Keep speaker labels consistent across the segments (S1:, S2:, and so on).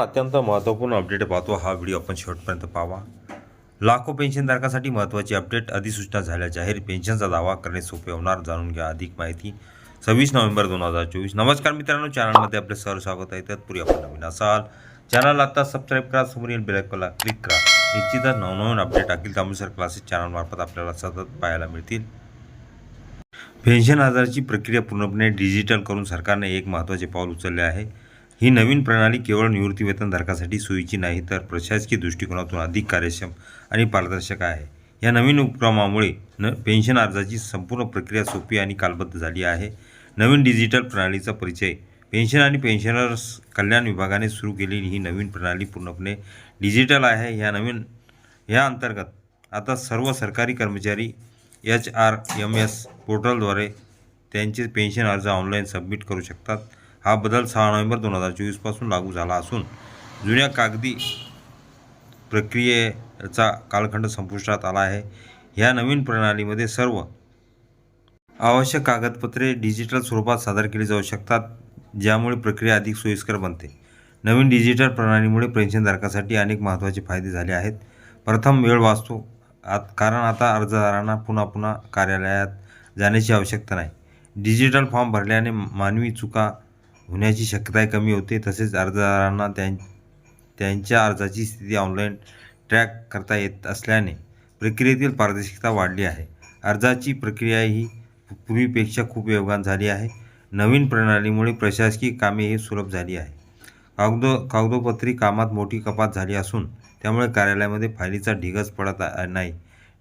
S1: अत्यंत महत्त्वपूर्ण अपडेट पाहतो. हा व्हिडिओ आपण शेवटपर्यंत पाहावा लाखो पेन्शनधारकांसाठी महत्त्वाची अपडेट अधिसूचना झाल्या जाहीर पेन्शनचा दावा करणे सोपे होणार जाणून घ्या अधिक माहिती. सव्वीस नोव्हेंबर दोन हजार चोवीस. नमस्कार मित्रांनो चॅनलमध्ये आपले सर स्वागत आहे. तत्पूर्वी आपण नवीन असाल चॅनल आता सबस्क्राईब करा समोरील बेलायकॉनला क्लिक करा. निश्चितच नवनवीन अपडेट अखिल तांबेसर क्लासेस चॅनलमार्फत आपल्याला सतत पाहायला मिळतील. पेन्शन आजाराची प्रक्रिया पूर्णपणे डिजिटल करून सरकारने एक महत्त्वाचे पाऊल उचलले आहे. ही नवीन प्रणाली केवळ निवृत्तीवेतनधारकासाठी सोयीची नाही तर प्रशासकीय दृष्टिकोनातून अधिक कार्यक्षम आणि पारदर्शक आहे. या नवीन उपक्रमामुळे न पेन्शन अर्जाची संपूर्ण प्रक्रिया सोपी आणि कालबद्ध झाली आहे. नवीन डिजिटल प्रणालीचा परिचय. पेन्शन आणि पेन्शनर्स कल्याण विभागाने सुरू केलेली ही नवीन प्रणाली पूर्णपणे डिजिटल आहे. या नवीन या अंतर्गत आता सर्व सरकारी कर्मचारी एच आर एम एस पोर्टलद्वारे त्यांचे पेन्शन अर्ज ऑनलाईन सबमिट करू शकतात. हा बदल सहा नोव्हेंबर दोन हजार चोवीसपासून लागू झाला असून जुन्या कागदी प्रक्रियेचा कालखंड संपुष्टात आला आहे. ह्या नवीन प्रणालीमध्ये सर्व आवश्यक कागदपत्रे डिजिटल स्वरूपात सादर केली जाऊ शकतात ज्यामुळे प्रक्रिया अधिक सोयीस्कर बनते. नवीन डिजिटल प्रणालीमुळे पेन्शनधारकासाठी अनेक महत्त्वाचे फायदे झाले आहेत. प्रथम वेळ वाचतो. आत कारण आता अर्जदारांना पुन्हा पुन्हा कार्यालयात जाण्याची आवश्यकता नाही. डिजिटल फॉर्म भरल्याने मानवी चुका होण्याची शक्यता कमी होते. तसेच अर्जदारांना त्यां त्यांच्या अर्जाची स्थिती ऑनलाईन ट्रॅक करता येत असल्याने प्रक्रियेतील पारदर्शकता वाढली आहे. अर्जाची प्रक्रिया ही पूर्वीपेक्षा खूप वेगवान झाली आहे. नवीन प्रणालीमुळे प्रशासकीय कामे ही सुलभ झाली आहे कागदो कागदोपत्री कामात मोठी कपात झाली असून त्यामुळे कार्यालयामध्ये फायलीचा ढिगच पडत नाही.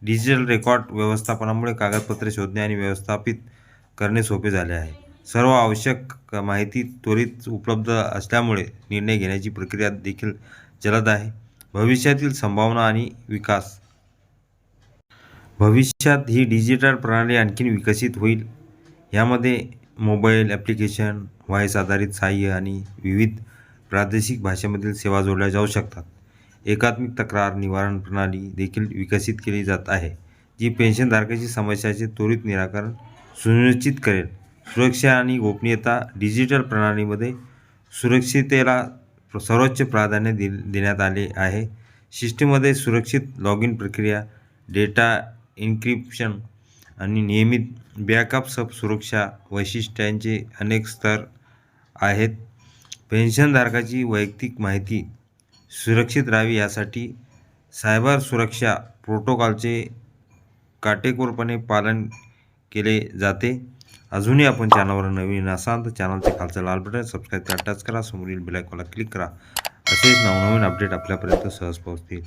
S1: डिजिटल रेकॉर्ड व्यवस्थापनामुळे कागदपत्रे शोधणे आणि व्यवस्थापित करणे सोपे झाले आहे. सर्व आवश्यक माहिती त्वरित उपलब्ध असल्यामुळे निर्णय घेण्याची प्रक्रिया देखील जलद आहे. भविष्यातील संभावना आणि विकास. भविष्यात ही डिजिटल प्रणाली आणखीन विकसित होईल. यामध्ये मोबाईल ॲप्लिकेशन व्हॉइस आधारित सहाय्य आणि विविध प्रादेशिक भाषेमधील सेवा जोडल्या जाऊ शकतात. एकात्मिक तक्रार निवारण प्रणाली देखील विकसित केली जात आहे जी पेन्शनधारकाची समस्याचे त्वरित निराकरण सुनिश्चित करेल. सुरक्षा आणि गोपनीयता डिजिटल प्रणालीमध्ये सुरक्षिततेला सर्वोच्च प्राधान्य दि देण्यात आले आहे. सिस्टीममध्ये सुरक्षित लॉग इन प्रक्रिया डेटा इन्क्रिप्शन आणि नियमित बॅकअप सब सुरक्षा वैशिष्ट्यांचे अनेक स्तर आहेत. पेन्शनधारकाची वैयक्तिक माहिती सुरक्षित राहावी यासाठी सायबर सुरक्षा प्रोटोकॉलचे काटेकोरपणे पालन केले जाते. अजूनही आपण चॅनलवर नवीन असाल तर चॅनलच्या खालचं लाल बटन सबस्क्राईब करा टच करा समोरील बेलायकॉनला क्लिक करा. असेच नवनवीन अपडेट आपल्यापर्यंत सहज पोहोचतील.